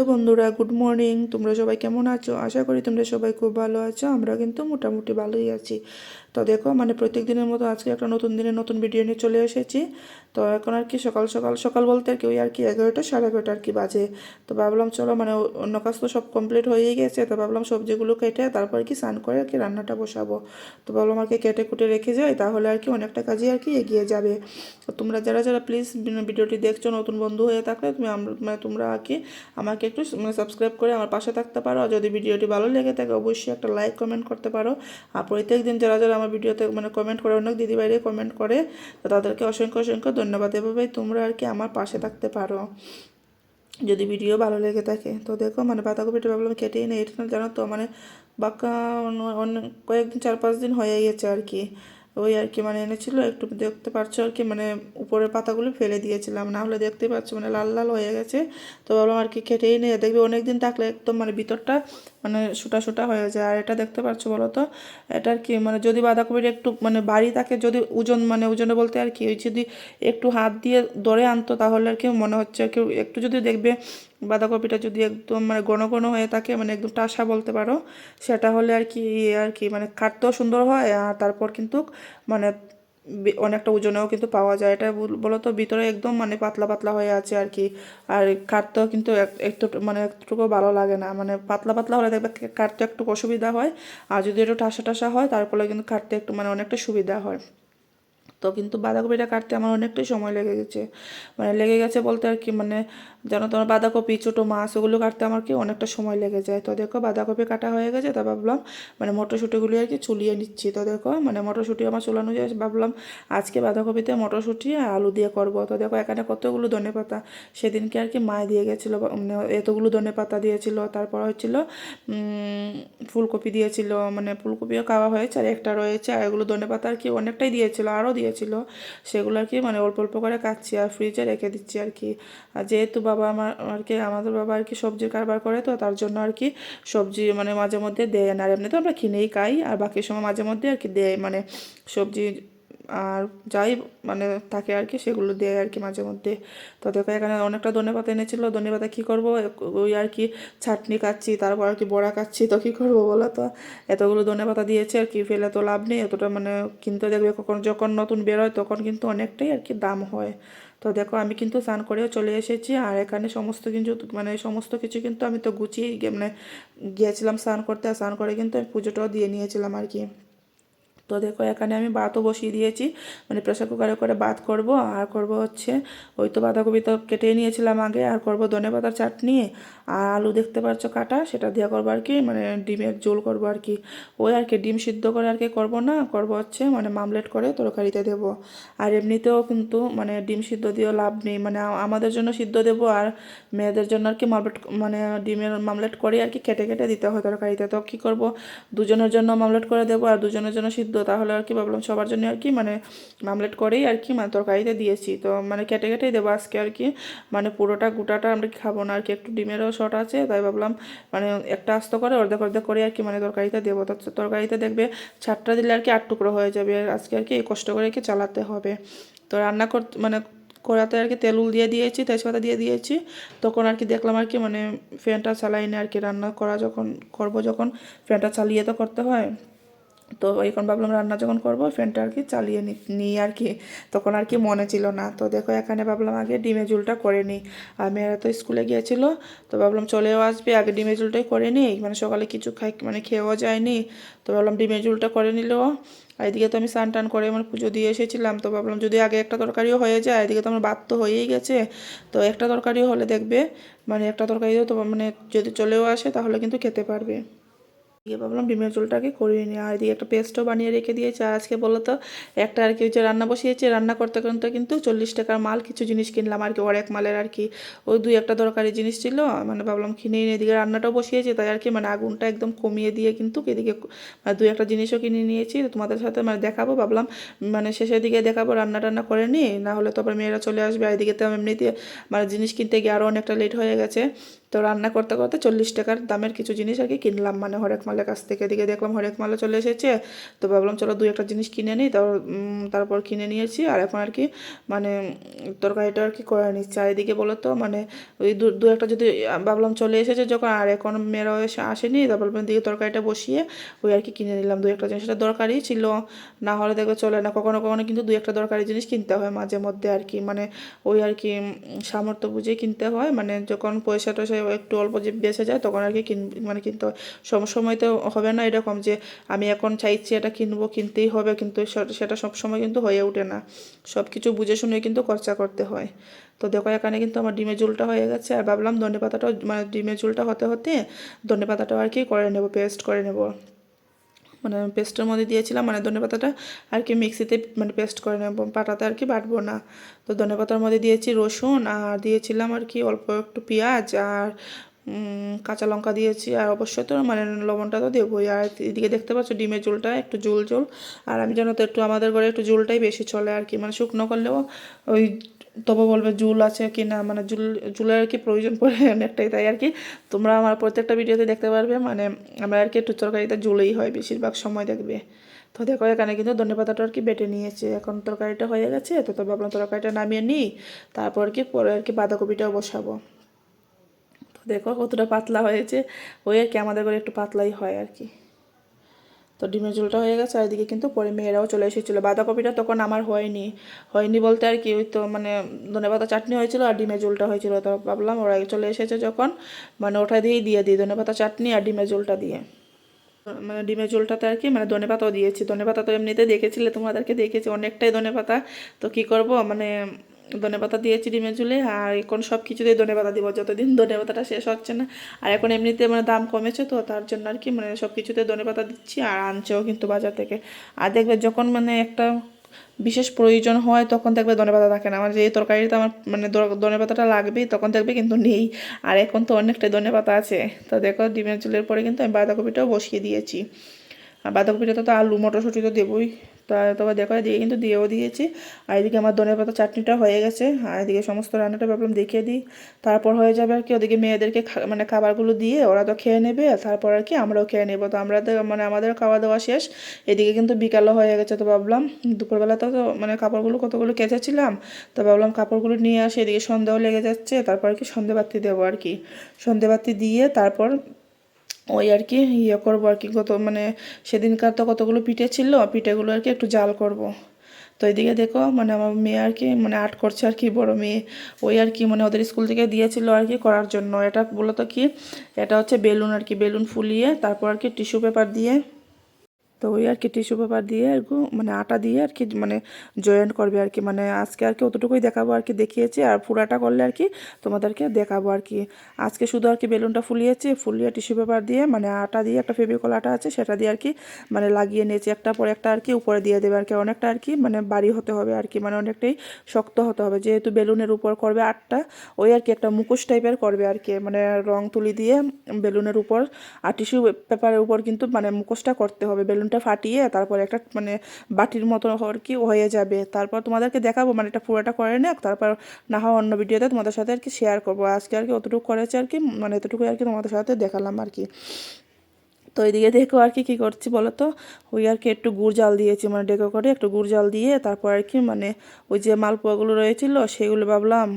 Hello বন্ধুরা, good morning. তোমরা সবাই কেমন আছো? আশা করি তোমরা সবাই খুব ভালো আছো। আমরা কিন্তু মোটামুটি ভালোই আছি। তো দেখো মানে প্রত্যেক দিনের মতো আজকে একটা নতুন দিনের নতুন ভিডিও নিয়ে চলে এসেছি। তো এখন আর কি সকাল সকাল সকাল বলতে আর কি ওই আর কি এগারোটা, সাড়ে এগারোটা আর কি বাজে। তো ভাবলাম চলো মানে অন্য কাজ তো সব কমপ্লিট হয়েই গেছে। তো ভাবলাম সবজিগুলো কেটে তারপর কি স্নান করে আর কি রান্নাটা বসাবো। তো ভাবলাম আর কি কেটে কুটে রেখে যাই, তাহলে আর কি অনেকটা কাজই আর কি এগিয়ে যাবে। তো তোমরা যারা যারা প্লিজ ভিডিওটি দেখছ, নতুন বন্ধু হয়ে থাকলে তুমি মানে তোমরা কি আমাকে একটু মানে সাবস্ক্রাইব করে আমার পাশে থাকতে পারো। আর যদি ভিডিওটি ভালো লেগে থাকে, অবশ্যই একটা লাইক কমেন্ট করতে পারো। আর প্রত্যেক দিন যারা যারা আমার ভিডিওতে মানে কমেন্ট করে অনেক দিদি বাইরে কমেন্ট করে। তো তাদেরকে অসংখ্য অসংখ্য ধন্যবাদ। এভাবেই তোমরা আর কি আমার পাশে থাকতে পারো। যদি ভিডিও ভালো লেগে থাকে। তো দেখো মানে বাঁধাকপিটা ভাবলাম কেটেই নেই এটা জানো তো মানে বাঁকা কয়েকদিন, চার পাঁচ দিন হয়ে গেছে আর কি। ওই আর কি মানে এনেছিল, একটু দেখতে পাচ্ছ আর কি মানে উপরের পাতাগুলো ফেলে দিয়েছিলাম, না হলে দেখতে পাচ্ছ মানে লাল লাল হয়ে গেছে। তো ভাবলাম আর কি কেটেই নিয়ে, দেখবে অনেক দিন থাকলে একদম মানে ভিতরটা মানে সুটা সুটা হয়ে যায়। আর এটা দেখতে পাচ্ছ বলো তো, এটা আর কি মানে যদি বাঁধাকপির একটু মানে বাড়ি থাকে, যদি ওজন মানে ওজনে বলতে আর কি, ওই যদি একটু হাত দিয়ে ধরে আনতো, তাহলে আর কি মনে হচ্ছে আর কি, একটু যদি দেখবে বাঁধাকপিটা যদি একদম মানে ঘন ঘন হয়ে থাকে মানে একদম টাসা বলতে পারো, সেটা হলে আর কি আর কি মানে কাটতেও সুন্দর হয়, আর তারপর কিন্তু মানে অনেকটা ওজনেও কিন্তু পাওয়া যায়। এটা বল- বলো তো ভিতরে একদম মানে পাতলা পাতলা হয়ে আছে আর কি, আর কাটতেও কিন্তু এক- একটু মানে একটুকু ভালো লাগে না। মানে পাতলা পাতলা হলে দেখবে কাটতে একটু অসুবিধা হয়, আর যদি একটু ঠাসা ঠাসা হয় তারপরে কিন্তু কাটতে একটু মানে অনেকটা সুবিধা হয়। তো কিন্তু বাঁধাকপিটা কাটতে আমার অনেকটাই সময় লেগে গেছে। মানে লেগে গেছে বলতে আর কি মানে যেন তোমার বাঁধাকপি, ছোটো মাছ, ওগুলো কাটতে আমার কি অনেকটা সময় লেগে যায়। তো দেখো বাঁধাকপি কাটা হয়ে গেছে, তা ভাবলাম মানে মটরশুঁটিগুলি আর কি চুলিয়ে নিচ্ছি। তো দেখো মানে মটরশুঁটি আমার চুলানো যায়, ভাবলাম আজকে বাঁধাকপিতে মটরশুঁটি আর আলু দিয়ে করব। তো দেখো এখানে কতগুলো ধনে পাতা, সেদিনকে আর কি মায় দিয়ে গেছিল মানে এতগুলো ধনে পাতা দিয়েছিল, তারপর হচ্ছিল ফুলকপি দিয়েছিল মানে ফুলকপিও খাওয়া হয়েছে আর একটা রয়েছে, আর এগুলো ধনে পাতা আর কি অনেকটাই দিয়েছিল, আরও দিয়েছিল। সেগুলো আর কি মানে অল্প অল্প করে কাটছি আর ফ্রিজে রেখে দিচ্ছি আর কি। আর যেহেতু বাবা আমার আর কি আমাদের বাবা আর কি সবজির কারবার করে, তো তার জন্য আর কি সবজি মানে মাঝে মধ্যে দেয় না। আর এমনি তো আমরা কিনেই খাই, আর বাকি সময় মাঝে মধ্যে আর কি দেয় মানে সবজি যাই মানে থাকে আর কি, সেগুলো দেয় আর কি মাঝে মধ্যে। তো দেখো এখানে অনেকটা ধনে পাতা এনেছিল, ধনে পাতা কী করব? ওই আর কি চাটনি কাচ্ছি তারপর আর কি বড়া কাচ্ছি তো কী করব বলো তো? এতগুলো ধনে পাতা দিয়েছে, আর কি ফেলে তো লাভ নেই, এতটা মানে কিনতে দেখবে কখন যখন নতুন বেরোয় তখন কিন্তু অনেকটাই আর কি দাম হয়। তো দেখো আমি কিন্তু স্নান করেও চলে এসেছি, আর এখানে সমস্ত কিছু মানে সমস্ত কিছু কিন্তু আমি তো গুছিয়ে মানে গিয়েছিলাম স্নান করতে, আর স্নান করে কিন্তু আমি পুজোটাও দিয়ে নিয়েছিলাম আর কি। তো দেখো এখানে আমি ভাতও বসিয়ে দিয়েছি। মানে প্রেসার কুকারে করে ভাত করব। আর করব হচ্ছে, ওই তো বাঁধাকপি তো কেটে নিয়েছিলাম আগে। আর করব ধনে পাতার চাটনি। আর আলু দেখতে পাচ্ছ কাটা, সেটা দিয়ে করব আর কি মানে ডিমের ঝোল করব আর কি। ওই আর কি, ডিম সিদ্ধ করে আর কি করব না, করব হচ্ছে মানে মামলেট করে তরকারিতে দেবো। আর এমনিতেও কিন্তু মানে ডিম সিদ্ধ দিয়েও লাভ নেই। মানে আমাদের জন্য সিদ্ধ দেবো আর মেয়েদের জন্য আর কি মামলেট মানে ডিমের মামলেট করে আর কি কেটে কেটে দিতে হয় তরকারিতে। তো কী করব? দুজনের জন্য মামলেট করে দেবো আর দুজনের জন্য সিদ্ধ তাহলে আর কি ভাবলাম সবার জন্য আর কি মানে মামলেট করেই আর কি মানে তরকারিতে দিয়েছি তো মানে কেটে কেটেই দেবো আজকে আর কি মানে পুরোটা গোটাটা আমরা খাব না আর কি একটু ডিমেরও শর্ট আছে তাই ভাবলাম মানে একটা আস্ত করে অর্ধেক অর্ধেক করে আর কি মানে তরকারিতে দেবো তো তরকারিতে দেখবে ছাটটা দিলে আর কি আট টুকরো হয়ে যাবে আজকে আর কি এই কষ্ট করে কি চালাতে হবে তো রান্না করতে মানে কড়াতে আর কি তেলুল দিয়ে দিয়েছি তেজপাতা দিয়ে দিয়েছি তখন আর কি দেখলাম আর কি মানে ফ্যানটা চালাই না আর কি রান্না করা যখন করব যখন ফ্যানটা চালিয়ে তো করতে হয় তো এখন ভাবলাম রান্না যখন করব, ফ্যানটা আর কি চালিয়ে নিই আর কি, তখন আর কি মনে ছিল না। তো দেখো এখানে ভাবলাম আগে ডিমে ঝুলটা করে নিই। আর মেয়েরা তো স্কুলে গিয়েছিল, তো ভাবলাম চলেও আসবে, আগে ডিমে ঝুলটাই করে নিই। মানে সকালে কিছু খাই মানে খেয়েও যায়নি, তো ভাবলাম ডিমের ঝুলটা করে নিলেও এদিকে তো আমি স্নান টান করে মানে পুজো দিয়ে এসেছিলাম, তো ভাবলাম যদি আগে একটা তরকারিও হয়ে যায়, এদিকে তো আমার ভাত তো হয়েই গেছে। তো একটা তরকারিও হলে দেখবে মানে একটা তরকারিও তো মানে যদি চলেও আসে, তাহলে কিন্তু খেতে পারবে। দিয়ে ভাবলাম ডিমের ঝোলটাকে করিয়ে নিই। আর এদিকে একটা পেস্টও বানিয়ে রেখে দিয়েছে। আর আজকে বলো তো, একটা আর কি যে রান্না বসিয়েছে, রান্না করতে করতে কিন্তু চল্লিশ টাকার মাল কিছু জিনিস কিনলাম। আর কি অনেক মালের আর কি ওই দুই একটা দরকারি জিনিস ছিল। মানে ভাবলাম কিনে নিয়ে এদিকে রান্নাটাও বসিয়েছি। তাই আর কি মানে আগুনটা একদম কমিয়ে দিয়ে কিন্তু এদিকে মানে দুই একটা জিনিসও কিনে নিয়েছি। তোমাদের সাথে মানে দেখাবো। ভাবলাম মানে শেষের দিকে দেখাবো রান্না টান্না করে নিই। না হলে আবার মেয়েরা চলে আসবে। আর এদিকে তো এমনিতে মানে জিনিস কিনতে গিয়ে আরও অনেকটা লেট হয়ে গেছে। তো রান্না করতে করতে চল্লিশ টাকার দামের কিছু জিনিস আর কি কিনলাম। মানে হরেক মালের কাছ থেকে এদিকে দেখলাম হরেক মালও চলে এসেছে। তো ভাবলাম, চলো দুই একটা জিনিস কিনে নিই। তারপর তারপর কিনে নিয়েছি। আর এখন আর কি মানে তরকারিটা আর কি করে নিচ্ছে আর এদিকে বলো তো মানে ওই দু একটা যদি ভাবলাম চলে এসেছে যখন, আর এখন মেয়েরাও এসে আসেনি তারপর দিকে তরকারিটা বসিয়ে ওই আর কি কিনে নিলাম। দু একটা জিনিসটা দরকারই ছিল। না হলে দেখবে চলে না। কখনো কখনো কিন্তু দু একটা দরকারি জিনিস কিনতে হয় মাঝে মধ্যে আর কি। মানে ওই আর কি সামর্থ্য বুঝে কিনতে হয়। মানে যখন পয়সা টয়সা একটু অল্প যে বেঁচে যায়, তখন আর কি কিন মানে কিনতে হয়। সময় তো হবে না এরকম যে আমি এখন চাইছি এটা কিনবো, কিনতেই হবে, কিন্তু সেটা সবসময় কিন্তু হয়ে ওঠে না। সব কিছু বুঝে শুনে কিন্তু খরচা করতে হয়। তো দেখো, এখানে কিন্তু আমার ডিমের ঝুলটা হয়ে গেছে, আর ভাবলাম ধনে পাতাটাও মানে ডিমের ঝুলটা হতে হতে ধনে পাতাটাও আর কি করে নেব, পেস্ট করে নেব। মানে পেস্টের মধ্যে দিয়েছিলাম মানে ধনে পাতাটা আর কি মিক্সিতে মানে পেস্ট করে নেব, পাটাতে আর কি বাটবো না। তো ধনে পাতার মধ্যে দিয়েছি রসুন আর দিয়েছিলাম আর কি অল্প একটু পেঁয়াজ আর কাঁচা লঙ্কা দিয়েছি আর অবশ্যই তো মানে লবণটা তো দেবোই। আর এদিকে দেখতে পাচ্ছ ডিমের ঝোলটা, একটু ঝোল ঝোল। আর আমি জানো তো একটু আমাদের ঘরে একটু ঝোলটাই বেশি চলে আর কি মানে শুকনো করলেও ওই তবে বলবে জুল আছে কি না? মানে জুল, জুলের আর কি প্রয়োজন পড়ে অনেকটাই তাই আর কি। তোমরা আমার প্রত্যেকটা ভিডিওতে দেখতে পারবে মানে আমরা আর কি একটু তরকারিতে জুলেই হয় বেশিরভাগ সময় দেখবে। তো দেখো, এখানে কিন্তু ধনে পাতাটা আর কি বেটে নিয়েছে। এখন তরকারিটা হয়ে গেছে, তো তবে আপনার তরকারিটা নামিয়ে নিই, তারপর কি পরে আর কি বাঁধাকপিটাও বসাবো। তো দেখো কতটা পাতলা হয়েছে ওই আর কি আমাদের ঘরে একটু পাতলাই হয় আর কি। তো ডিমের ঝোলটা হয়ে গেছে, আর এদিকে কিন্তু পরে মেয়েরাও চলে এসেছিল। বাঁধাকপিটা তখন আমার হয়নি। হয়নি বলতে আর কি, ওই তো মানে ধনেপাতা চাটনি হয়েছিল আর ডিমের ঝোলটা হয়েছিল। তো ভাবলাম ওরা চলে এসেছে যখন মানে ওটা দিয়েই দিয়ে দিই ধনেপাতা চাটনি আর ডিমের ঝোলটা দিয়ে। মানে ডিমের ঝোলটাতে আর কি মানে ধনে পাতাও দিয়েছি। ধনে পাতা তো এমনিতে দেখেছিলে, তোমাদেরকে দেখেছি অনেকটাই ধনে পাতা। তো কী করব মানে ধনে পাতা দিয়েছি, ডিমের ঝোলে, আর এখন সব কিছুতেই ধনে পাতা দিব, যতদিন ধনে পাতাটা শেষ হচ্ছে না। আর এখন এমনিতে মানে দাম কমেছে তো, তার জন্য আর কি মানে সব কিছুতে ধনে পাতা দিচ্ছি আর আনছেও কিন্তু বাজার থেকে। আর দেখবে যখন মানে একটা বিশেষ প্রয়োজন হয়, তখন দেখবে ধনে পাতা থাকে না। আমার যে তরকারিতে আমার মানে ধনে পাতাটা লাগবেই, তখন দেখবে কিন্তু নেই। আর এখন তো অনেকটাই ধনে পাতা আছে। তো দেখো ডিমের চুলের পরে কিন্তু আমি বাঁধাকপিটাও বসিয়ে দিয়েছি। আর বাঁধাকপিটা তো আলু, মটরশুঁটি তো দেবোই। তা তবে দেখো এদিকে কিন্তু দিয়েও দিয়েছি। আর এদিকে আমার ধনে পাতা চাটনিটা হয়ে গেছে। আর এদিকে সমস্ত রান্নাটা ভাবলাম দেখিয়ে দিই। তারপর হয়ে যাবে আর কি ওদিকে মেয়েদেরকে মানে খাবারগুলো দিয়ে ওরা তো খেয়ে নেবে। তারপর আর কি আমরাও খেয়ে নেব। তো আমরা মানে আমাদের খাওয়া দাওয়া শেষ। এদিকে কিন্তু বিকালও হয়ে গেছে তো ভাবলাম। দুপুরবেলা তো মানে কাপড়গুলো কতগুলো কেচেছিলাম। তো ভাবলাম কাপড়গুলো নিয়ে আসি। এদিকে সন্ধ্যাও লেগে যাচ্ছে। তারপর আর কি সন্ধে বাতি দেবো আর কি। সন্ধে বাতি দিয়ে তারপর ওই আর কি ইয়ে করব আর কি। কত মানে সেদিনকার তো কতগুলো পিঠে ছিল, পিঠেগুলো আর কি একটু জাল করব। তো এদিকে দেখো মানে আমার মেয়ে আর কি মানে আর্ট করছে আর কি, বড় মেয়ে। ওই আর কি মানে ওদের স্কুল থেকে দিয়েছিল আর কি করার জন্য। এটা বলতো কি, এটা হচ্ছে বেলুন আর কি, বেলুন ফুলিয়ে তারপর আর কি টিস্যু পেপার দিয়ে তো ওই আর কি টিস্যু পেপার দিয়ে আর কি মানে আটা দিয়ে আর কি মানে জয়েন্ট করবে আর কি। মানে আজকে আর কি অতটুকুই দেখাবো আর কি, দেখিয়েছি। আর পুরাটা করলে আর কি তোমাদেরকে দেখাবো আর কি। আজকে শুধু আর কি বেলুনটা ফুলিয়েছি, ফুলিয়ে টিস্যু পেপার দিয়ে মানে আটা দিয়ে একটা ফেভিকল আটা আছে, সেটা দিয়ে আর কি মানে লাগিয়ে নিয়েছি। একটা পর একটা আর কি উপরে দিয়ে দেবে আর কি। অনেকটা আর কি মানে বাড়ি হতে হবে আর কি মানে অনেকটাই শক্ত হতে হবে। যেহেতু বেলুনের উপর করবে আটটা, ওই আর কি একটা মুখোশ টাইপের করবে আর কি মানে রং তুলি দিয়ে বেলুনের উপর। আর টিস্যু পেপারের উপর কিন্তু মানে মুখোশটা করতে হবে বেলুনটা ফাটিয়ে তারপর একটা মানে বাটির মতো আর কি হয়ে যাবে। তারপর তোমাদেরকে দেখাবো মানে এটা পুরোটা করে নেক, তারপর না হয় অন্য ভিডিওতে তোমাদের সাথে আর কি শেয়ার করব। আজকে আর কি অতটুকু করেছে আর কি মানে এতটুকু আর কি তোমাদের সাথে দেখালাম আর কি। তো এইদিকে দেখো আর কি, কী করছি বলো তো ওই আর কি একটু গুড় জাল দিয়েছি মানে ডেকো করে একটু গুড় জাল দিয়ে তারপর আর কি মানে ওই যে মালপোয়াগুলো রয়েছিল, সেগুলো ভাবলাম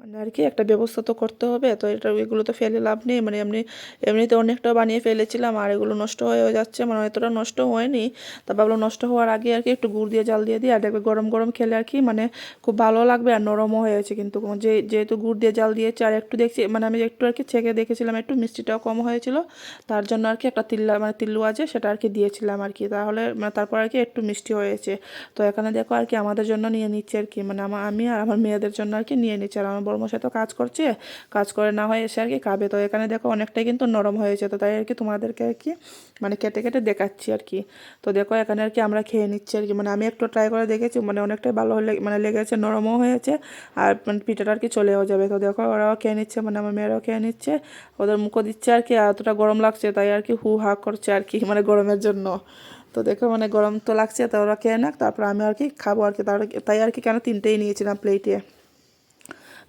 মানে আর কি একটা ব্যবস্থা তো করতে হবে। তো এটা, এগুলো তো ফেলে লাভ নেই। মানে এমনি, এমনিতে অনেকটা বানিয়ে ফেলেছিলাম আর এগুলো নষ্ট হয়ে যাচ্ছে। মানে এতটা নষ্ট হয়নি। তা ভাবলাম নষ্ট হওয়ার আগে আর কি একটু গুড় দিয়ে, জাল দিয়ে দিই। আর দেখবে গরম গরম খেলে আর কি মানে খুব ভালো লাগবে আর নরমও হয়েছে কিন্তু যে, যেহেতু গুড় দিয়ে, জাল দিয়েছে আর একটু দেখছি মানে আমি একটু আর কি ছেঁকে দেখেছিলাম একটু, মিষ্টিটাও কম হয়েছিল। তার জন্য আর কি একটা তিল্লা মানে তিল্লু আছে, সেটা আর কি দিয়েছিলাম আর কি। তাহলে মানে তারপর আর কি একটু মিষ্টি হয়েছে। তো এখানে দেখো আর কি আমাদের জন্য নিয়ে নিচ্ছে আর কি। মানে আমার আমি আর আমার মেয়েদের জন্য আর কি নিয়ে নিচ্ছে। আর আমার বড়মশাই তো কাজ করছে। কাজ করে না হয় এসে আর কি খাবে তো এখানে দেখো অনেকটাই কিন্তু নরম হয়েছে তো তাই আর কি তোমাদেরকে আর কি মানে কেটে কেটে দেখাচ্ছি আর কি। তো দেখো এখানে আর কি আমরা খেয়ে নিচ্ছি আর কি। মানে আমি একটু ট্রাই করে দেখেছি। মানে অনেকটাই ভালো মানে লেগেছে নরমও হয়েছে আর মানে পিঠাটা আর কি চলেও যাবে। তো দেখো ওরাও খেয়ে নিচ্ছে মানে আমার মেয়েরাও খেয়ে নিচ্ছে। ওদের মুখও দিচ্ছে আর কি। এতটা গরম লাগছে, তাই আর কি হু হা করছে আর কি মানে গরমের জন্য। তো দেখো মানে গরম তো লাগছে, তো ওরা খেয়ে নাক, তারপর আমি আর কি খাব আর কি। তাই আর কি কেন তিনটেই নিয়েছিলাম প্লেটে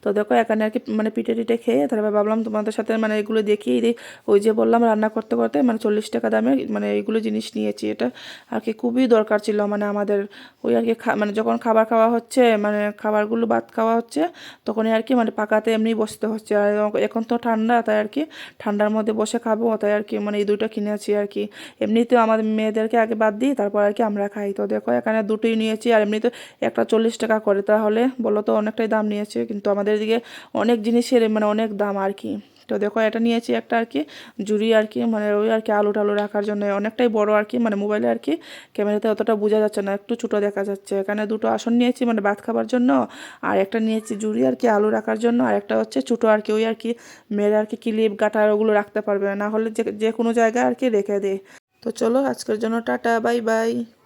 তো দেখো এখানে আর কি মানে পিঠে টিটে খেয়ে তারপরে ভাবলাম তোমাদের সাথে মানে এগুলো দেখিয়ে দিই। ওই যে বললাম রান্না করতে করতে মানে চল্লিশ টাকা দামের মানে এইগুলো জিনিস নিয়েছি। এটা আর কি খুবই দরকার ছিল মানে আমাদের ওই আর কি মানে যখন খাবার খাওয়া হচ্ছে মানে খাবারগুলো ভাত খাওয়া হচ্ছে, তখনই আর কি মানে পাকাতে এমনি বসতে হচ্ছে। আর এখন তো ঠান্ডা, তাই আর কি ঠান্ডার মধ্যে বসে খাব, তাই আর কি মানে এই দুটো কিনেছি আর কি। এমনিতেও আমাদের মেয়েদেরকে আগে বাদ দিই, তারপর আর কি আমরা খাই। তো দেখো এখানে দুটোই নিয়েছি আর এমনিতে একটা চল্লিশ টাকা করে। তাহলে বলো তো অনেকটাই দাম নিয়েছে, কিন্তু আমাদের এদিকে অনেক জিনিসের মানে অনেক দাম আর কি। তো দেখো এটা নিয়েছি একটা আর কি, জুড়ি আর কি মানে ওই আর কি আলু টালু রাখার জন্য। অনেকটাই বড় আর কি মানে মোবাইলে আর কি ক্যামেরাতে অতটা বোঝা যাচ্ছে না, একটু ছোটো দেখা যাচ্ছে। এখানে দুটো আসন নিয়েছি মানে ভাত খাবার জন্য, আর একটা নিয়েছি জুড়ি আর কি আলু রাখার জন্য, আর একটা হচ্ছে ছোটো আর কি, ওই আর কি মেয়েরা আর কি ক্লিপ, গাটার ওগুলো রাখতে পারবে না হলে যে যে কোনো জায়গায় আর কি রেখে দেয় তো চলো আজকের জন্য টাটা, বাই বাই।